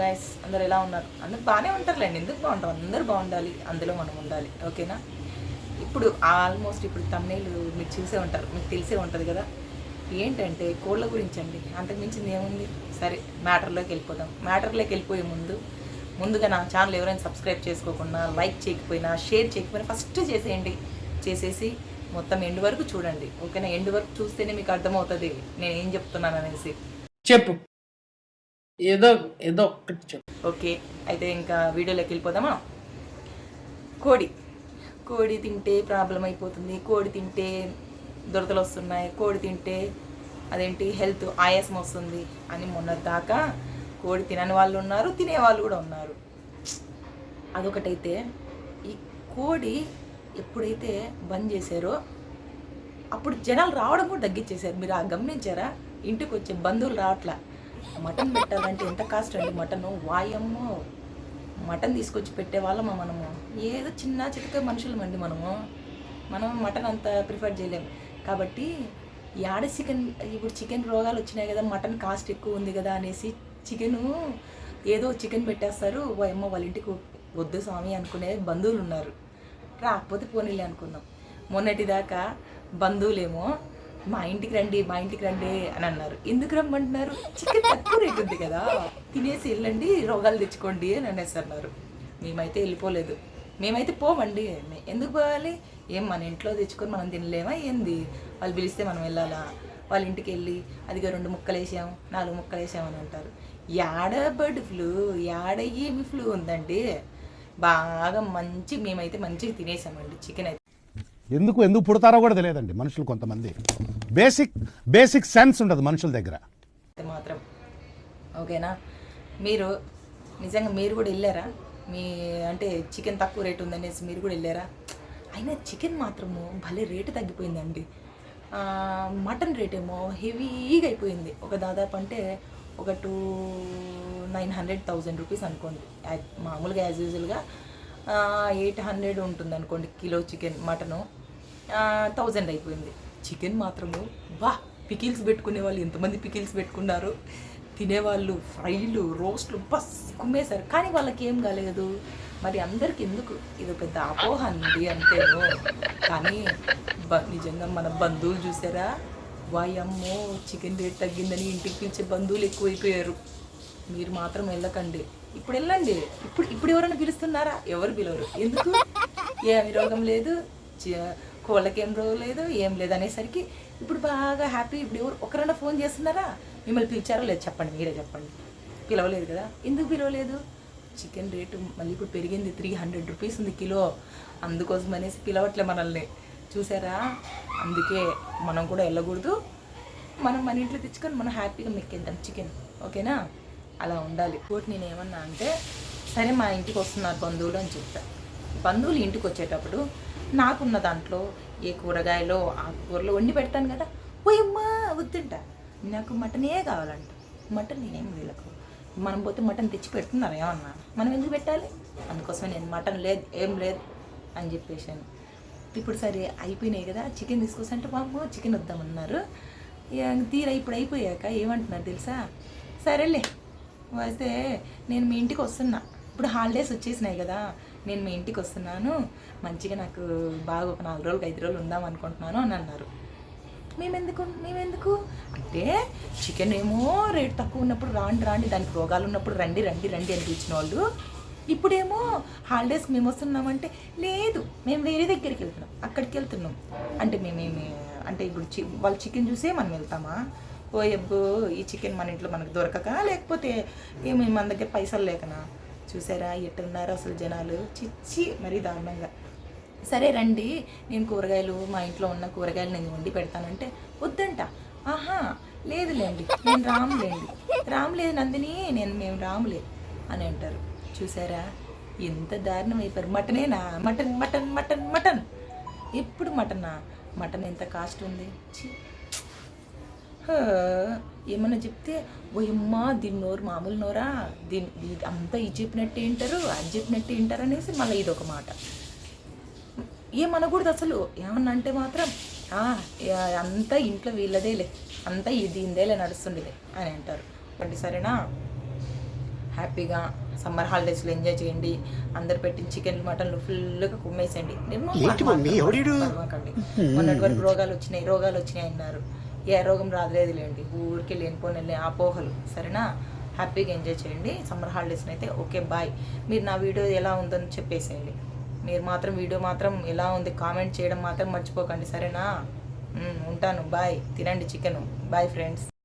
Guys అందరు ఎలా ఉన్నారు? అందరు బాగానే ఉంటారులేండి ఎందుకు బాగుంటారు అందరూ బాగుండాలి అందులో మనం ఉండాలి ఓకేనా? ఇప్పుడు ఆల్మోస్ట్ ఇప్పుడు తమ్నేలు మీరు చూసే ఉంటారు మీకు తెలిసే ఉంటుంది కదా? ఏంటంటే కోళ్ళ గురించి అండి అంతకుమించింది ఏముంది? సరే మ్యాటర్లోకి వెళ్ళిపోదాం. మ్యాటర్లోకి వెళ్ళిపోయే ముందు ముందుగా నా ఛానల్ ఎవరైనా సబ్స్క్రైబ్ చేసుకోకుండా లైక్ చేయకపోయినా షేర్ చేయకపోయినా ఫస్ట్ చేసేయండి. చేసేసి మొత్తం ఎండ్ వరకు చూడండి ఓకేనా? ఎండ్ వరకు చూస్తేనే మీకు అర్థమవుతుంది నేను ఏం చెప్తున్నాను అనేసి. చెప్పు. ఏదో ఏదో ఒక్కటి చెప్పు. ఓకే అయితే ఇంకా వీడియోలోకి వెళ్ళిపోదామా? కోడి. కోడి తింటే ప్రాబ్లం అయిపోతుంది. కోడి తింటే దురదలు వస్తున్నాయి. కోడి తింటే అదేంటి హెల్త్ ఆయాసం వస్తుంది అని మొన్న దాకా కోడి తినని వాళ్ళు ఉన్నారు తినే వాళ్ళు కూడా ఉన్నారు. అదొకటైతే ఈ కోడి ఎప్పుడైతే బంద్ చేశారో అప్పుడు జనాలు రావడం కూడా తగ్గించేశారు. మీరు ఆ గమనించారా? ఇంటికి వచ్చే బంధువులు రావట్లా. మటన్ పెట్టాలంటే ఎంత కాస్ట్ అండి మటను? వాయమ్మో. మటన్ తీసుకొచ్చి పెట్టే వాళ్ళమా మనము? ఏదో చిన్న చితక మనుషులమండి మనము. మనం మటన్ అంత ప్రిఫర్ చేయలేము కాబట్టి యాడ చికెన్ ఇప్పుడు చికెన్ రోగాలు వచ్చినాయి కదా మటన్ కాస్ట్ ఎక్కువ ఉంది కదా అనేసి చికెను ఏదో చికెన్ పెట్టేస్తారు. అమ్మ వాళ్ళ ఇంటికి వద్దు స్వామి అనుకునే బంధువులు ఉన్నారు. రాకపోతే పోనీలే అనుకున్నాం. మొన్నటిదాకా బంధువులేమో మా ఇంటికి రండి మా ఇంటికి రండి అని అన్నారు. ఎందుకు రమ్మంటున్నారు? చికెన్ తక్కువ రేట్ ఉంది కదా తినేసి వెళ్ళండి రోగాలు తెచ్చుకోండి అని అనేసి అన్నారు. మేమైతే వెళ్ళిపోలేదు. మేమైతే పోమండి. ఎందుకు పోవాలి? ఏం మన ఇంట్లో తెచ్చుకొని మనం తినలేమా ఏంది? వాళ్ళు పిలిస్తే మనం వెళ్ళాలా? వాళ్ళ ఇంటికి వెళ్ళి అదిగో రెండు ముక్కలు వేసాం నాలుగు ముక్కలు వేసాం అని అంటారు. యాడ బర్డ్ ఫ్లూ? యాడ ఏమి ఫ్లూ ఉందండి? బాగా మంచి మేమైతే మంచిగా తినేసామండి చికెన్ అయితే. ఎందుకు ఎందుకు పుడతారో కూడా తెలియదండి మనుషులు కొంతమంది. బేసిక్ బేసిక్ సెన్స్ ఉండదు మనుషుల దగ్గర. మాత్రం. ఓకేనా? మీరు నిజంగా మీరు కూడా వెళ్ళారా? మీ అంటే చికెన్ తక్కువ రేటు ఉందనేసి మీరు కూడా వెళ్ళారా? అయినా చికెన్ మాత్రము భలే రేటు తగ్గిపోయిందండి. మటన్ రేట్ ఏమో హెవీగా అయిపోయింది. ఒక దాదాపు అంటే ఒక two nine hundred thousand rupees అనుకోండి. యా- మామూలుగా యాజ్ యూజువల్గా ఎయిట్ హండ్రెడ్ ఉంటుంది అనుకోండి కిలో చికెన్ మటను. థౌజండ్ అయిపోయింది. చికెన్ మాత్రము? వా పికిల్స్ పెట్టుకునే వాళ్ళు ఎంతమంది పికిల్స్ పెట్టుకున్నారు? తినేవాళ్ళు ఫ్రైలు రోస్ట్లు బస్ కుమ్మేశారు. కానీ వాళ్ళకి ఏం కాలేదు. మరి అందరికి ఎందుకు? ఇది పెద్ద అపోహ అంది అంతేమో కానీ బ- నిజంగా మన బంధువులు చూసారా? వాయమ్మో చికెన్ రేట్ తగ్గిందని ఇంటికి పిలిచే బంధువులు ఎక్కువైపోయారు. మీరు మాత్రం వెళ్ళకండి. ఇప్పుడు వెళ్ళండి. ఇప్పుడు ఇప్పుడు ఎవరైనా పిలుస్తున్నారా? ఎవరు పిలవరు. ఎందుకు? ఏమి రోగం లేదు. కోళ్ళకేం రోగం లేదు. ఏం లేదు అనేసరికి ఇప్పుడు బాగా హ్యాపీ ఇప్పుడు ఎవరు ఒకరైనా ఫోన్ చేస్తున్నారా? మిమ్మల్ని పిలిచారో లేదు? చెప్పండి మీరే చెప్పండి. పిలవలేదు కదా? ఎందుకు పిలవలేదు? చికెన్ రేటు మళ్ళీ ఇప్పుడు పెరిగింది. త్రీ హండ్రెడ్ రూపీస్ ఉంది కిలో. అందుకోసం అనేసి పిలవట్లే మనల్ని. చూసారా? అందుకే మనం కూడా వెళ్ళకూడదు. మనం మన ఇంట్లో తెచ్చుకొని మనం హ్యాపీగా మెక్కేద్దాం. చికెన్ ఓకేనా? అలా ఉండాలి. ఇంకోటి నేను ఏమన్నా అంటే సరే మా ఇంటికి వస్తున్నారు బంధువులు అని చెప్పా. బంధువులు ఇంటికి వచ్చేటప్పుడు నాకున్న దాంట్లో ఏ కూరగాయలో ఆకుకూరలో వండి పెడతాను కదా పోయమ్మా వద్దంట. నాకు మటనే కావాలంట. మటన్ నేనేం వీళ్ళకు మనం పోతే మటన్ తెచ్చి పెడుతున్నారు ఏమన్నా? మనం ఎందుకు పెట్టాలి? అందుకోసం నేను మటన్ లేదు ఏం లేదు అని చెప్పేసాను ఇప్పుడు సరే అయిపోయినాయి కదా చికెన్ తీసుకొస్తే బాబు చికెన్ వద్దామన్నారు. తీరా ఇప్పుడు అయిపోయాక ఏమంటున్నారు తెలుసా? సరేలే అయితే నేను మీ ఇంటికి వస్తున్నా. ఇప్పుడు హాలిడేస్ వచ్చేసినాయి కదా నేను మీ ఇంటికి వస్తున్నాను. మంచిగా నాకు బాగా ఒక నాలుగు రోజులు ఐదు రోజులు ఉందాం అనుకుంటున్నాను అని అన్నారు. మేమెందుకు? మేమెందుకు? అంటే చికెన్ ఏమో రేటు తక్కువ ఉన్నప్పుడు రాండి రాండి దానికి రోగాలు ఉన్నప్పుడు రండి రండి రండి అని పిలిచిన వాళ్ళు ఇప్పుడేమో హాలిడేస్కి మేము వస్తున్నామంటే లేదు మేము వేరే దగ్గరికి వెళ్తున్నాం అక్కడికి వెళ్తున్నాం. అంటే మేమేమి అంటే ఇప్పుడు చి వాళ్ళు చికెన్ చూసే మనం వెళ్తామా? ఓ ఎబ్బో ఈ చికెన్ మన ఇంట్లో మనకు దొరకక? లేకపోతే ఏమి మన దగ్గర పైసలు లేకనా? చూసారా ఎట్టున్నారు అసలు జనాలు? చిచ్చి మరీ దారుణంగా. సరే రండి నేను కూరగాయలు మా ఇంట్లో ఉన్న కూరగాయలు నేను వండి పెడతానంటే వద్దంట. ఆహా లేదులేండి నేను రాములేండి. రాములేదు నందిని నేను మేము రాములే అని అంటారు. చూసారా? ఎంత దారుణం అయిపోయారు. మటనేనా? Mutton mutton mutton mutton. ఎప్పుడు మటనా? మటన్ ఎంత కాస్ట్ ఉంది? ఛీ. ఏమన్నా చెప్తే ఓయమ్మా దీని నోరు మామూలు నోరా? దీని అంతా ఇది చెప్పినట్టు వింటారు అది చెప్పినట్టు వింటారు అనేసి మళ్ళీ ఇది ఒక మాట. ఏమనకూడదు అసలు. ఏమన్నా అంటే మాత్రం "ఆ, యా, అంతా ఇంట్లో వీళ్ళదేలే అంతా ఇది ఇందేలే నడుస్తుండేది అని అంటారు. అంటే సరేనా? హ్యాపీగా సమ్మర్ హాలిడేస్లో ఎంజాయ్ చేయండి. అందరు పెట్టిన చికెన్ మటన్లు ఫుల్గా ఎవడీడు? మొన్నటి వరకు రోగాలు వచ్చినాయి రోగాలు వచ్చినాయి అన్నారు. ఏ రోగం రాదులేదు లేండి ఊరికి లేనిపోయిన అపోహలు సరేనా? హ్యాపీగా ఎంజాయ్ చేయండి. సమ్మర్ హాలిడేస్ని అయితే ఓకే బాయ్. మీరు నా వీడియో ఎలా ఉందని చెప్పేసేయండి. మీరు మాత్రం వీడియో మాత్రం ఎలా ఉంది కామెంట్ చేయడం మాత్రం మర్చిపోకండి సరేనా? ఉంటాను. బాయ్. తినండి చికెను. Bye friends.